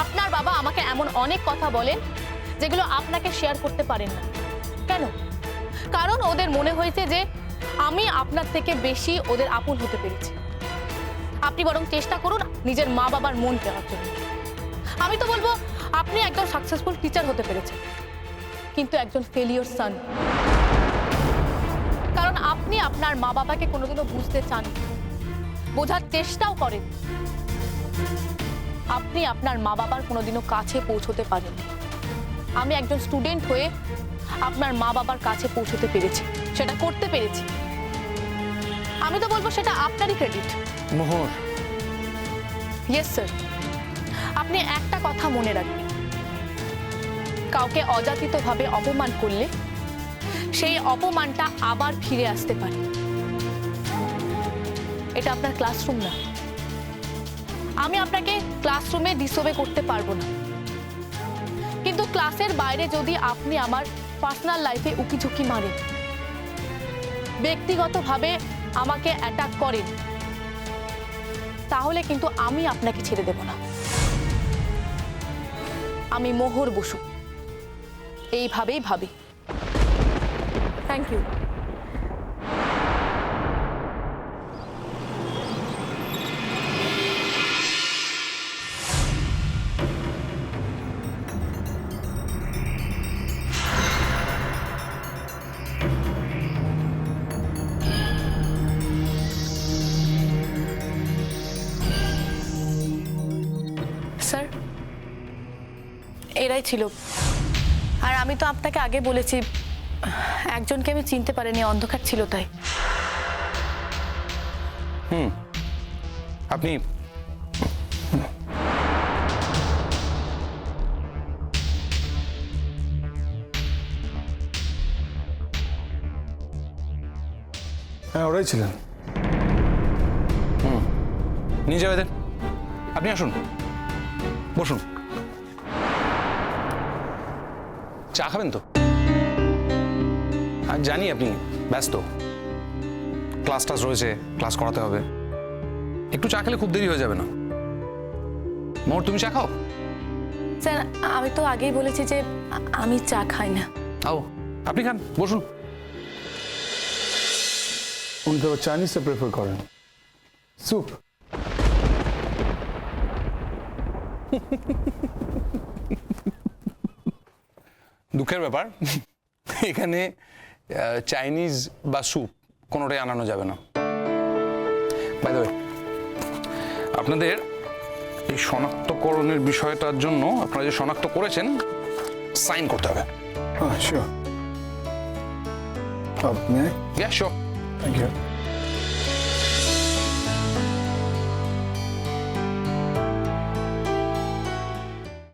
আপনার বাবা আমাকে এমন অনেক কথা বলেন যেগুলো আপনাকে শেয়ার করতে পারেন না। কেন? কারণ ওদের মনে হয়েছে যে আমি আপনার থেকে বেশি ওদের আপন হতে পেরেছি। আপনি বরং চেষ্টা করুন নিজের মা বাবার মন পেওয়ার জন্য। আমি তো বলব, আপনি একজন সাকসেসফুল টিচার হতে পেরেছেন, কিন্তু একজন ফেলিওর সান কারণ আপনি আপনার মা বাবাকে কোনোদিনও বুঝতে চান বোঝার চেষ্টাও করেন আপনি আপনার মা বাবার কোনোদিনও কাছে পৌঁছতে পারেন আমি একজন স্টুডেন্ট হয়ে আপনার মা বাবার কাছে পৌঁছতে পেরেছি সেটা করতে পেরেছি। আমি তো বলব সেটা আপনারই ক্রেডিট মোহর ইয়েস স্যার আপনি একটা কথা মনে রাখবেন। কাউকে অযাচিতভাবে অপমান করলে সেই অপমানটা আবার ফিরে আসতে পারে। এটা আপনার ক্লাসরুম না। আমি আপনাকে ক্লাসরুমে ডিসোবে করতে পারব না। কিন্তু ক্লাসের বাইরে যদি আপনি আমার পার্সোনাল লাইফে উকিঝুঁকি মারেন, ব্যক্তিগতভাবে আমাকে অ্যাটাক করেন, তাহলে কিন্তু আমি আপনাকে ছেড়ে দেব না। আমি মোহর বসু। এইভাবেই ভাবি। থ্যাংক ইউ স্যার এরাই ছিল। আর আমি তো আপনাকে আগে বলেছি একজনকে আমি চিনতে পারিনি অন্ধকার ছিল তাই। হুম। আপনি হ্যাঁ ওরাই ছিলেন। হুম। নিয়ে যাবে এদের আপনি আসুন। বসুন। চা খাবেন তো? আর জানি আপনি ব্যস্ত। ক্লাস টাস রয়েছে ক্লাস করাতে হবে। একটু চা খেলে খুব দেরি হয়ে যাবে না। মোর তুমি চা খাও? স্যার আমি তো আগেই বলেছি যে আমি চা খাই না। আও আপনি খান বসুন। উনি তো চাইনিজটা প্রেফার করেন। স্যুপ দুঃখের ব্যাপার। এখানে চাইনিজ বা স্যুপ কোনোটাই আনানো যাবে না। বাই দ্য আপনাদের এই শনাক্তকরণের বিষয়টার জন্য আপনারা যে শনাক্ত করেছেন সাইন করতে হবে। হ্যাঁ শিওর আপনি গ্যাস থ্যাংক ইউ